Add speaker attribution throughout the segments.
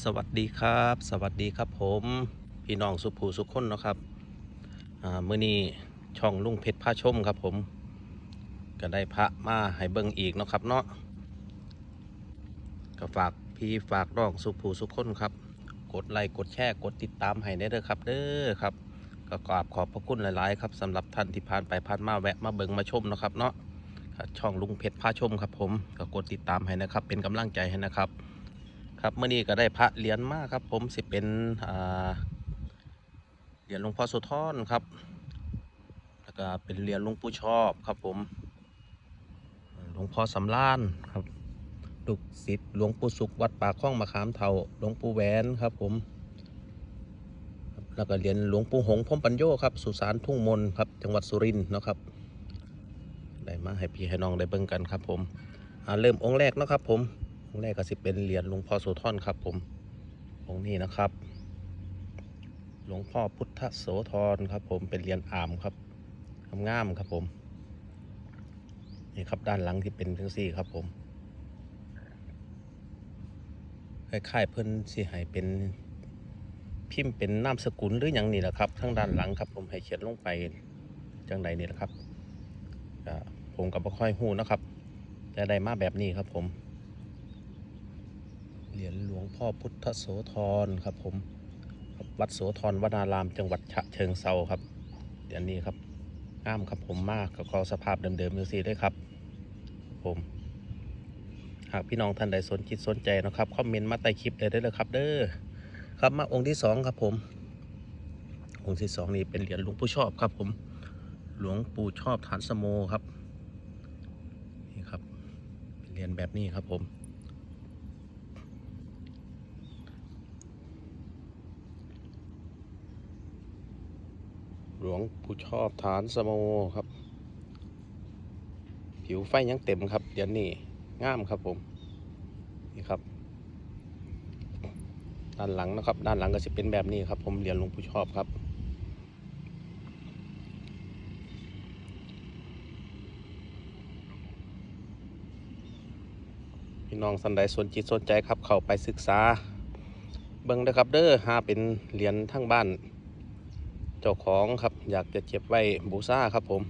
Speaker 1: สวัสดีครับ สวัสดีครับผมพี่น้องสุภูสุขคนเนาะครับอ่ามื้อนี้ช่องลุงเพชรพาชมครับผม ก็ได้พระมาให้เบิ่งอีกเนาะครับเนาะก็ฝากพี่ฝากน้องสุภูสุขคนครับ กดไลค์กดแชร์กดติดตามให้ได้เด้อครับ เด้อครับก็กราบขอบพระคุณหลาย ๆ ครับสำหรับท่านที่ผ่านไปผ่านมาแวะมาเบิ่งมาชมเนาะครับเนาะช่องลุงเพชรพาชมครับผมก็กดติดตามให้นะครับ เป็นกำลังใจให้นะครับ ครับเมื่อนี้ก็ได้พระเหรียญมากครับ ผมสิเป็นเหรียญหลวงพ่อโสุธรครับ แล้วก็เป็นเหรียญหลวงปู่ชอบครับผมหลวงพ่อสำล้านครับลูกศิษย์หลวงปู่สุขวัดป่าข้องมะขามเทาหลวงปู่แหวนครับผม แล้วก็เหรียญหลวงปู่หงพมปัญโยครับ สุสานทุ่งมนครับ จังหวัดสุรินทร์นะครับได้มาให้พี่ให้น้องได้เบิ่งกันครับผมเริ่มองค์แรกนะครับผม องค์แรกก็สิเป็นเหรียญหลวงพ่อโสธรครับ ผมองค์นี้นะครับ หลวงพ่อพุทธโสธรครับ ผมเป็นเหรียญอ่ามครับงามครับผมนี่ครับด้านหลังที่เป็นทั้งสี่ครับผมคล้ายๆเพิ่นสิให้เป็นพิมพ์เป็นนามสกุลหรืออย่างนี้แหละครับทั้งด้านหลังครับ ผมให้เขียนลงไปจังใดนี่แหละครับผมก็บ่ค่อยหูนะครับแต่ได้มาแบบนี้ครับผม เหรียญหลวงพ่อพุทธโสธรครับผมวัดโสธรวนาราม จังหวัดฉะเชิงเซาครับเหรียญนี้ครับงามครับผมมากก็ขอสภาพเดิมๆดูสิด้วยครับผมหากพี่น้องท่านใดสนจิตสนใจนะครับคอมเมนต์มาใต้คลิปได้เลยครับ เด้อครับมาองค์ที่สองครับผมองค์ที่สองนี่เป็นเหรียญหลวงปู่ชอบครับผมหลวงปู่ชอบฐานสโมครับนี่ครับเป็นเหรียญแบบนี้ครับผม หลวงปู่ชอบฐานสโมครับ ผิวไฟยังเต็มครับเดี๋ยวนี้งามครับผมนี่ครับ ด้านหลังนะครับ ด้านหลังก็จะเป็นแบบนี้ครับ ผมเหรียญหลวงปู่ชอบครับพี่น้องสันใดสนจิตสนใจครับ เข้าไปศึกษา เบิ่งนะครับเด้อหาเป็นเหรียญทั้งบ้าน เจ้าของครับ อยากจะเก็บไว้บูซ่าครับผม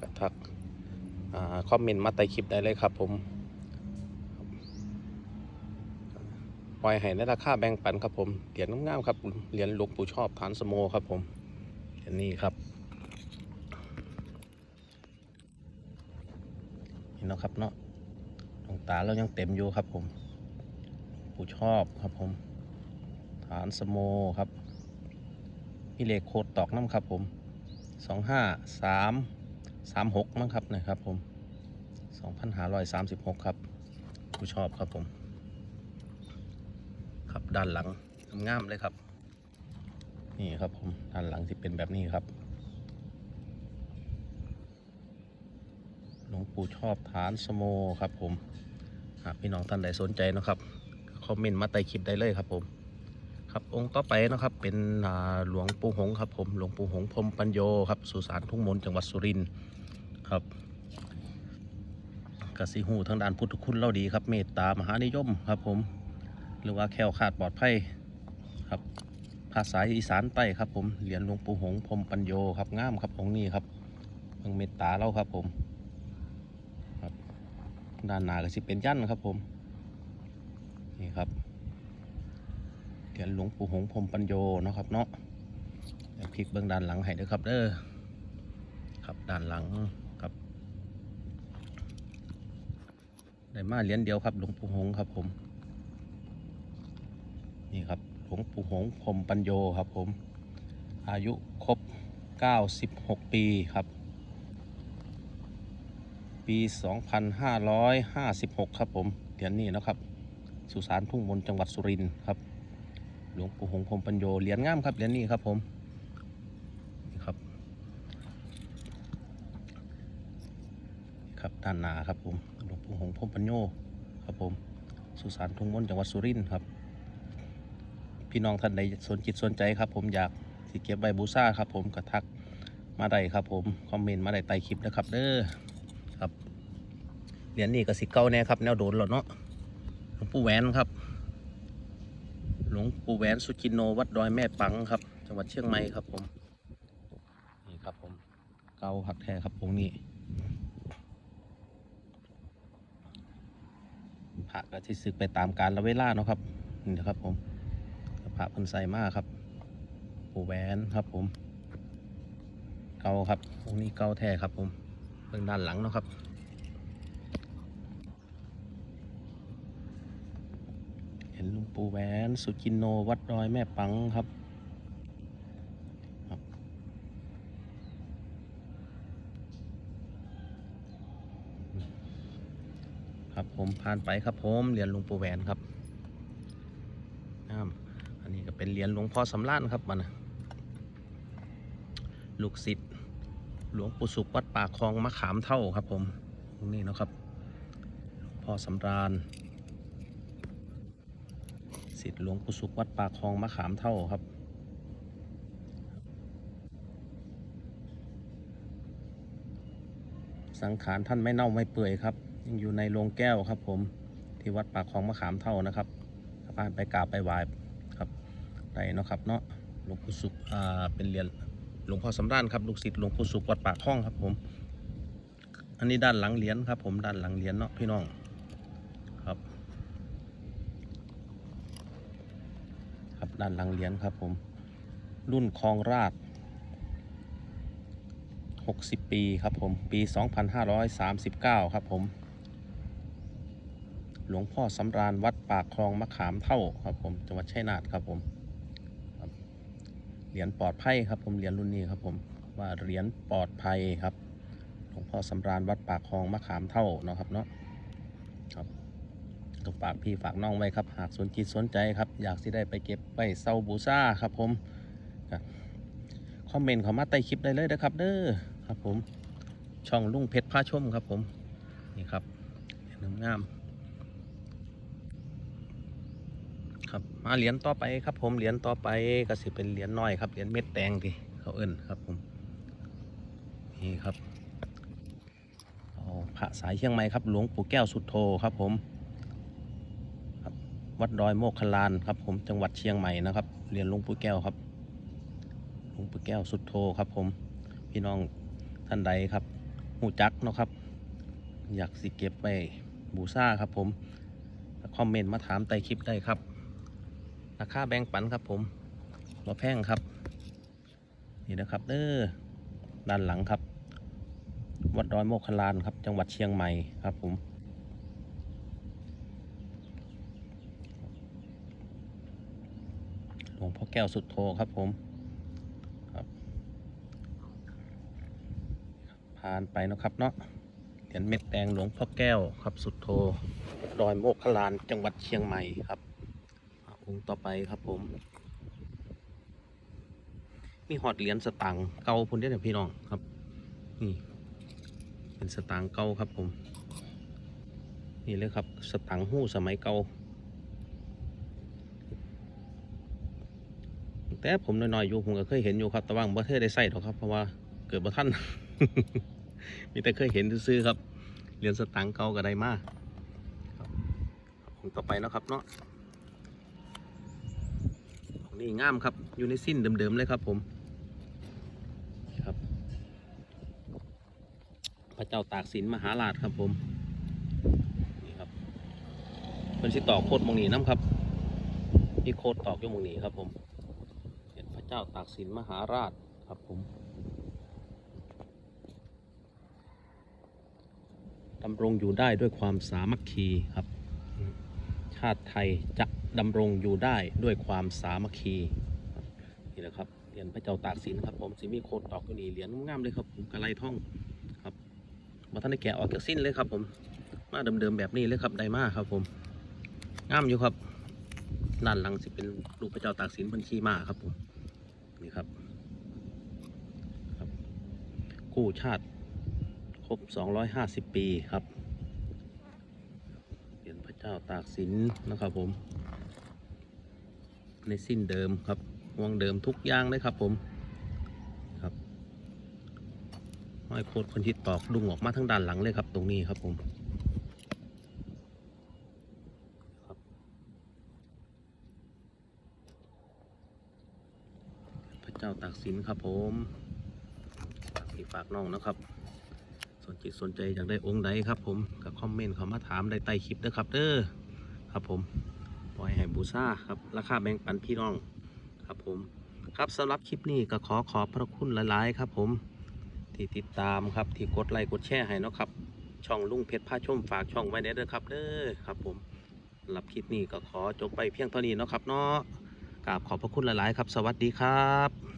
Speaker 1: ก็ทักคอมเมนต์มาใต้คลิปได้เลยครับผมปล่อยให้ในราคาแบ่งปันครับผมเหรียญงามๆครับเหรียญหลวงปู่ชอบฐานสโมครับผมเหรียญนี้ครับเห็นเนาะครับเนาะดวงตาเรายังเต็มอยู่ครับผมปู่ชอบครับผมฐานสโมครับ มีเลขโคดตอกน้ำครับผมสองห้าสามสามหกมั้งครับนะครับผมสองพันห้าร้อยสามสิบหกครับผู้ชอบครับผม ครับด้านหลังงามเลยครับ นี่ครับผมด้านหลังที่เป็นแบบนี้ครับหลวงปู่ชอบฐานสโมครับผมหากพี่น้องท่านใดสนใจนะครับคอมเมนต์มาใต้คลิปได้เลยครับผม ครับองค์ต่อไปนะครับเป็นหลวงปู่หงส์ครับผมหลวงปู่หงส์พรมปัญโยครับสุสานทุ่งมนจังหวัดสุรินทร์ครับกสิหูทางด้านพุทธคุณเล่าดีครับ เมตตามหานิยมครับผมหรือว่าแคล้วคลาดปลอดภัยครับภาษาอีสานใต้ครับผมเหรียญหลวงปู่หงส์พรมปัญโยครับงามครับองค์นี้ครับเพิ่งเมตตาเราครับผมครับด้านหน้าก็สิเป็นยันครับผมนี่ครับ เหรียญหลวงปู่หงพรมปัญโยเนาะครับเนาะพลิกเบื้องด้านหลังให้เด้อครับเด้อครับด้านหลังครับได้มาเหรียญเดียวครับ หลวงปู่หงครับผม นี่ครับหลวงปู่หงพรมปัญโยครับผม อายุครบ 96 ปีครับ ปี 2556 ครับผมเหรียญนี้นะครับ สุสานทุ่งมนจังหวัดสุรินทร์ครับ หลวงปู่หงส์พรมปัญโยเหรียญงามครับเหรียญนี้ครับผมนี่ครับ ครับด้านหน้าครับผมหลวงปู่หงพรมปัญโยครับผมสุสานทุ่งมนจังหวัดสุรินทร์ครับ พี่น้องท่านใดสนจิตสนใจครับ ผมอยากสิเก็บใบบูซ่าครับ ผมกระทักมาได้ครับผมคอมเมนต์มาได้ใต้คลิปนะครับเด้อครับเหรียญนี้ก็สิเก่าแน่ครับแนวโดนแล้วเนาะหลวงปู่แหวนครับ หลวงปู่แหวนสุจินโนวัดดอยแม่ปังครับ จังหวัดเชียงใหม่ครับผม นี่ครับผม เกาหักแท้ครับองค์นี้พระก็ที่ศึกไปตามการละเวลาเนาะครับ นี่นะครับผมพระเพันใส่มากครับ ปู่แหวนครับผม เกาครับองค์นี้เกาแท้ครับผมเบื้องด้านหลังเนาะครับ เห็นหลุง ปู่แหวน สุจินโน วัดดอยแม่ปังครับครับ ครับผมผ่านไปครับผมเหรียญหลวงปู่แหวนครับน้ำอันนี้ก็เป็นเหรียญหลวงพ่อสำล้านครับมันลูกศิษย์หลวงปู่สุขวัดป่าคลองมะขามเท่าครับผมตรงนี้นะครับหลวงพ่อสำราญิทธิ์หลวงปู่สุขวัดป่าคลองมะขามเท่าครับ สังขารท่านไม่เน่าไม่เปื่อยครับยังอยู่ในโรงแก้วครับ ผมที่วัดป่าคลองมะขามเท่านะครับสามารถไปกราบไปไหว้ครับได้เนาะครับเนาะหลวงปู่สุขอ่าเป็นเหรียญหลวงพ่อสำราญครับลูกศิษย์หลวงปู่สุขวัดป่าคลองครับ ผม อันนี้ด้านหลังเหรียญครับ ผมด้านหลังเหรียญเนาะพี่น้องครับ ครับ ด้านหลังเหรียญครับผม รุ่นคลองราช 60 ปีครับผม ปี 2539 ครับผม หลวงพ่อสำราญวัดปากคลองมะขามเท่าครับผม จังหวัดชัยนาทครับผม เหรียญปลอดภัยครับผม เหรียญรุ่นนี้ครับผม ว่าเหรียญปลอดภัยครับ หลวงพ่อสำราญวัดปากคลองมะขามเท่าเนาะครับเนาะ ฝากพี่ฝากน้องไว้ครับ หากสนจิตสนใจครับ อยากสิได้ไปเก็บไปเซาบูซ่าครับผมคอมเมนต์ข้ามาใต้คลิปได้เลยนะครับ เด้อครับผมช่องลุงเพชรพาชมครับผมนี่ครับเหรียญงามครับมาเหรียญต่อไปครับผมเหรียญต่อไปก็สิเป็นเหรียญน้อยครับเหรียญเม็ดแดงที่เขาเอิ้นครับผมนี่ครับเอาพระสายเชียงใหม่ครับหลวงปู่แก้วสุดโทครับผม วัดดอยโมกขลานครับ ผมจังหวัดเชียงใหม่นะครับเรียนหลวงปู่แก้วครับหลวงปู่แก้วสุดโทครับ ผมพี่น้องท่านใดครับหูจักเนาะครับ อยากสิเก็บไปบูซ่าครับ ผมคอมเมนต์มาถามใต้คลิปได้ครับราคาแบ่งปันครับ ผมบ่แพงครับ นี่นะครับเด้อด้านหลังครับ วัดดอยโมกขลานครับ จังหวัดเชียงใหม่ครับผม หลวงพ่อแก้วสุดโทครับผมครับผ่านไปนะครับเนาะเหรียญเม็ดแดงหลวงพ่อแก้วครับสุดโทดอยโมกขลานจังหวัดเชียงใหม่ครับองค์ต่อไปครับผม มีหอดเหรียญสตังค์เก่าพุ่นเด้อพี่น้องครับนี่เป็นสตังค์เก่าครับผม นี่เลยครับสตังค์หู้สมัยเก่า แต่ผมน้อยๆอยู่ผมก็เคยเห็นอยู่ครับแต่ว่าผมบ่เคยได้ใส่หรอกครับ เพราะว่าเกิดบ่ทันมีแต่เคยเห็นซื้อครับเหรียญสตังค์เก่าก็ได้มาครับของต่อไปนะครับเนาะของนี่งามครับอยู่ในสิ้นเดิมๆเลยครับผมครับพระเจ้าตากสินมหาราชครับผมนี่ครับเป็นสิตอกโคตรมงนีน้ำครับมีโคตรตอกยู่มงนีครับผม จ้าตากสินมหาราชครับผมดำรงอยู่ได้ด้วยความสามัคคีครับ ชาติไทยจะดำรงอยู่ได้ด้วยความสามัคคีนี่แหละครับเหรียญพระเจ้าตากสินครับผมสิมีโคดตอกอยู่นี่เหรียญงามเลยครับผมกระไรท่องครับมาท่านได้แกะออกจากสิ้นเลยครับผมมาเดิมๆแบบนี้เลยครับไดมาครับผมงามอยู่ครับด้านหลังสิเป็นรูปพระเจ้าตากสินบัญชีมาครับผม นี่ครับครับ กู้ชาติครบ 250 ปีครับเหรียญพระเจ้าตากสินนะครับผม ในสิ้นเดิมครับวงเดิมทุกอย่างเลยครับผมครับห้อยโคตรคนทิศตอกดุงออกมาทั้งด้านหลังเลยครับตรงนี้ครับผม ครับ เจ้าตา กสินครับผมฝากพี่ฝากน้องนะครับ สนจิตสนใจอยากได้องค์ใดครับ ผมก็คอมเมนต์เขามาถามได้ใต้คลิปเด้ครับเด้อครับผมปล่อยให้บูชาครับราคาแบ่งปันพี่น้องครับผมครับสำหรับคลิปนี้ก็ขอขอบพระคุณหลายๆครับ ผมที่ติดตามครับที่กดไลค์กดแชร์ให้นะครับ ช่องลุงเพชรพาชมฝากช่องไว้เด้อครับเด้อครับ ผมสำหรับคลิปนี้ก็ขอจบไปเพียงเท่านี้นะครับเนาะกราบขอบพระคุณหลาย ๆ ครับ สวัสดีครับ